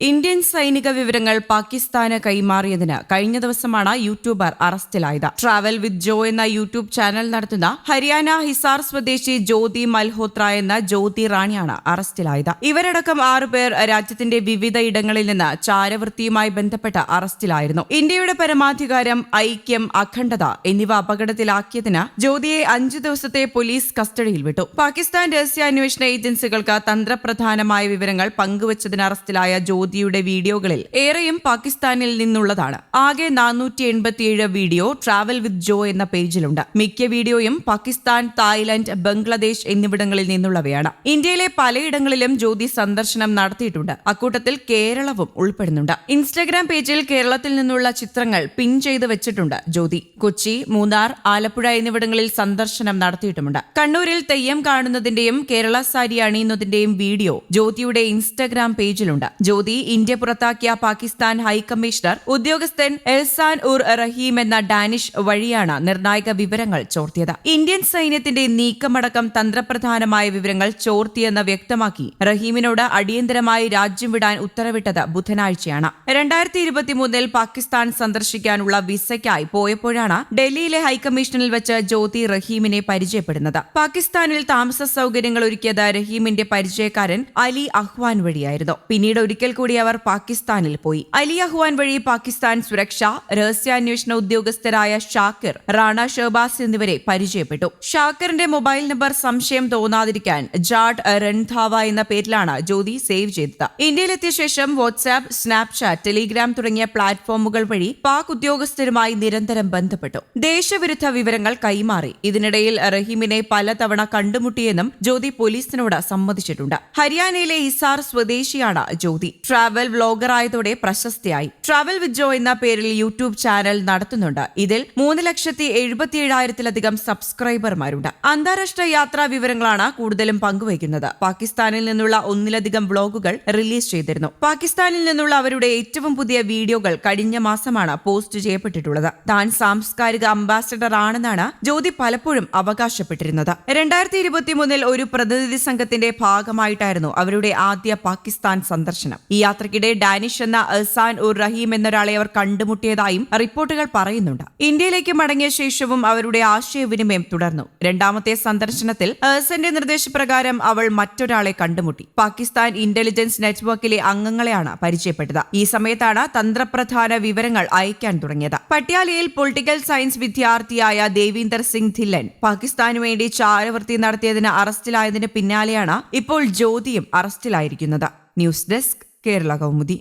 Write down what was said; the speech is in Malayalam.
ഇന്ത്യൻ സൈനിക വിവരങ്ങൾ പാകിസ്ഥാന് കൈമാറിയതിന് കഴിഞ്ഞ ദിവസമാണ് യൂട്യൂബർ അറസ്റ്റിലായത്. ട്രാവൽ വിത്ത് ജോ എന്ന യൂട്യൂബ് ചാനൽ നടത്തുന്ന ഹരിയാന ഹിസാർ സ്വദേശി ജ്യോതി മൽഹോത്ര എന്ന ജ്യോതി റാണിയാണ് അറസ്റ്റിലായത്. ഇവരടക്കം ആറുപേർ രാജ്യത്തിന്റെ വിവിധ ഇടങ്ങളിൽ നിന്ന് ചാരവൃത്തിയുമായി ബന്ധപ്പെട്ട് അറസ്റ്റിലായിരുന്നു. ഇന്ത്യയുടെ പരമാധികാരം ഐക്യം അഖണ്ഡത എന്നിവ അപകടത്തിലാക്കിയതിന് ജ്യോതിയെ അഞ്ചു ദിവസത്തെ പോലീസ് കസ്റ്റഡിയിൽ വിട്ടു. പാകിസ്ഥാൻ രഹസ്യാന്വേഷണ ഏജൻസികൾക്ക് തന്ത്രപ്രധാനമായ വിവരങ്ങൾ പങ്കുവച്ചതിന് അറസ്റ്റിലായ ജ്യോതിയുടെ വീഡിയോകളിൽ ഏറെയും പാകിസ്ഥാനിൽ നിന്നുള്ളതാണ്. ആകെ നാനൂറ്റി എൺപത്തിയേഴ് വീഡിയോ ട്രാവൽ വിത്ത് ജോ എന്ന പേജിലുണ്ട്. മിക്ക വീഡിയോയും പാകിസ്ഥാൻ തായ്ലൻഡ് ബംഗ്ലാദേശ് എന്നിവിടങ്ങളിൽ നിന്നുള്ളവയാണ്. ഇന്ത്യയിലെ പലയിടങ്ങളിലും ജ്യോതി സന്ദർശനം നടത്തിയിട്ടുണ്ട്. അക്കൂട്ടത്തിൽ കേരളവും ഉൾപ്പെടുന്നുണ്ട്. ഇൻസ്റ്റഗ്രാം പേജിൽ കേരളത്തിൽ നിന്നുള്ള ചിത്രങ്ങൾ പിൻ ചെയ്ത് വെച്ചിട്ടുണ്ട് ജ്യോതി. കൊച്ചി മൂന്നാർ ആലപ്പുഴ എന്നിവിടങ്ങളിൽ സന്ദർശനം നടത്തിയിട്ടുമുണ്ട്. കണ്ണൂരിൽ തെയ്യം കാണുന്നതിന്റെയും കേരള സാരി അണിയുന്നതിന്റെയും വീഡിയോ ജ്യോതിയുടെ ഇൻസ്റ്റഗ്രാം പേജിലുണ്ട്. ജ്യോതി ഇന്ത്യ പുറത്താക്കിയ പാകിസ്ഥാൻ ഹൈക്കമ്മീഷണർ ഉദ്യോഗസ്ഥൻ എൽസാൻ ഉർ റഹീം എന്ന ഡാനിഷ് വഴിയാണ് നിർണായക വിവരങ്ങൾ ചോർത്തിയത്. ഇന്ത്യൻ സൈന്യത്തിന്റെ നീക്കമടക്കം തന്ത്രപ്രധാനമായ വിവരങ്ങൾ ചോർത്തിയെന്ന് വ്യക്തമാക്കി റഹീമിനോട് അടിയന്തരമായി രാജ്യം വിടാൻ ഉത്തരവിട്ടത് ബുധനാഴ്ചയാണ്. രണ്ടായിരത്തി ഇരുപത്തിമൂന്നിൽ പാകിസ്ഥാൻ സന്ദർശിക്കാനുള്ള വിസയ്ക്കായി പോയപ്പോഴാണ് ഡൽഹിയിലെ ഹൈക്കമ്മീഷനിൽ വെച്ച് ജ്യോതി റഹീമിനെ പരിചയപ്പെടുന്നത്. പാകിസ്ഥാനിൽ താമസ സൗകര്യങ്ങൾ ഒരുക്കിയത് റഹീമിന്റെ പരിചയക്കാരൻ അലി അഹ്വാൻ വഴിയായിരുന്നു. പിന്നീട് ഒരിക്കൽ കൂടി അവർ പാകിസ്ഥാനിൽ പോയി. അലി അഹ്വാൻ വഴി പാകിസ്ഥാൻ സുരക്ഷ രഹസ്യാന്വേഷണ ഉദ്യോഗസ്ഥരായ ഷാക്കിർ റാണ ഷെബാസ് എന്നിവരെ പരിചയപ്പെട്ടു. ഷാക്കിറിന്റെ മൊബൈൽ നമ്പർ സംശയം തോന്നാതിരിക്കാൻ ജാഡ് റൺധാവ എന്ന പേരിലാണ് ജ്യോതി സേവ് ചെയ്തത്. ഇന്ത്യയിലെത്തിയ ശേഷം വാട്സ്ആപ്പ് സ്നാപ്ചാറ്റ് ടെലിഗ്രാം തുടങ്ങിയ പ്ലാറ്റ്ഫോമുകൾ വഴി പാക് ഉദ്യോഗസ്ഥരുമായി നിരന്തരം ബന്ധപ്പെട്ടു. ദേശവിരുദ്ധ വിവരങ്ങൾ കൈമാറി. ഇതിനിടയിൽ റഹീമിനെ പലതവണ കണ്ടുമുട്ടിയെന്നും ജ്യോതി പോലീസിനോട് സമ്മതിച്ചിട്ടുണ്ട്. ഹരിയാനയിലെ ഇസാർ സ്വദേശിയാണ് ജ്യോതി. ട്രാവൽ വ്ലോഗറായതോടെ പ്രശസ്തിയായി. ട്രാവൽ വിത്ത് ജോ എന്ന പേരിൽ യൂട്യൂബ് ചാനൽ നടത്തുന്നുണ്ട്. ഇതിൽ മൂന്ന് ലക്ഷത്തി എഴുപത്തിയേഴായിരത്തിലധികം സബ്സ്ക്രൈബർമാരുണ്ട് അന്താരാഷ്ട്ര യാത്രാ വിവരങ്ങളാണ് കൂടുതലും പങ്കുവയ്ക്കുന്നത്. പാകിസ്ഥാനിൽ നിന്നുള്ള ഒന്നിലധികം വ്ലോഗുകൾ റിലീസ് ചെയ്തിരുന്നു. പാകിസ്ഥാനിൽ നിന്നുള്ള അവരുടെ ഏറ്റവും പുതിയ വീഡിയോകൾ കഴിഞ്ഞ മാസമാണ് പോസ്റ്റ് ചെയ്യപ്പെട്ടിട്ടുള്ളത്. താൻ സാംസ്കാരിക അംബാസഡർ ആണെന്നാണ് ജ്യോതി പലപ്പോഴും അവകാശപ്പെട്ടിരുന്നത്. രണ്ടായിരത്തി ഇരുപത്തിമൂന്നിൽ ഒരു പ്രതിനിധി സംഘത്തിന്റെ ഭാഗമായിട്ടായിരുന്നു അവരുടെ ആദ്യ പാകിസ്ഥാൻ സന്ദർശനം. ഈ യാത്രക്കിടെ ഡാനിഷ് എന്ന അസാൻ ഉർ റഹീം എന്നൊരാളെ അവർ കണ്ടുമുട്ടിയതായും റിപ്പോർട്ടുകൾ പറയുന്നുണ്ട്. ഇന്ത്യയിലേക്ക് മടങ്ങിയ ശേഷവും അവരുടെ ആശയവിനിമയം തുടർന്നു. രണ്ടാമത്തെ സന്ദർശനത്തിൽ ഏഴ്സന്റെ നിർദ്ദേശപ്രകാരം അവൾ മറ്റൊരാളെ കണ്ടുമുട്ടി. പാകിസ്ഥാൻ ഇന്റലിജൻസ് നെറ്റ്വർക്കിലെ അംഗങ്ങളെയാണ് പരിചയപ്പെട്ടത്. ഈ സമയത്താണ് തന്ത്രപ്രധാന വിവരങ്ങൾ അയക്കാൻ തുടങ്ങിയത്. പട്യാലയിൽ പൊളിറ്റിക്കൽ സയൻസ് വിദ്യാർത്ഥിയായ ദേവീന്ദർ സിംഗ് ധില്ലൻ പാകിസ്ഥാനു വേണ്ടി ചാരവൃത്തി നടത്തിയതിന് അറസ്റ്റിലായതിന് പിന്നാലെയാണ് ഇപ്പോൾ ജ്യോതിയും അറസ്റ്റിലായിരിക്കുന്നത്. News desk Kerala Kaumudi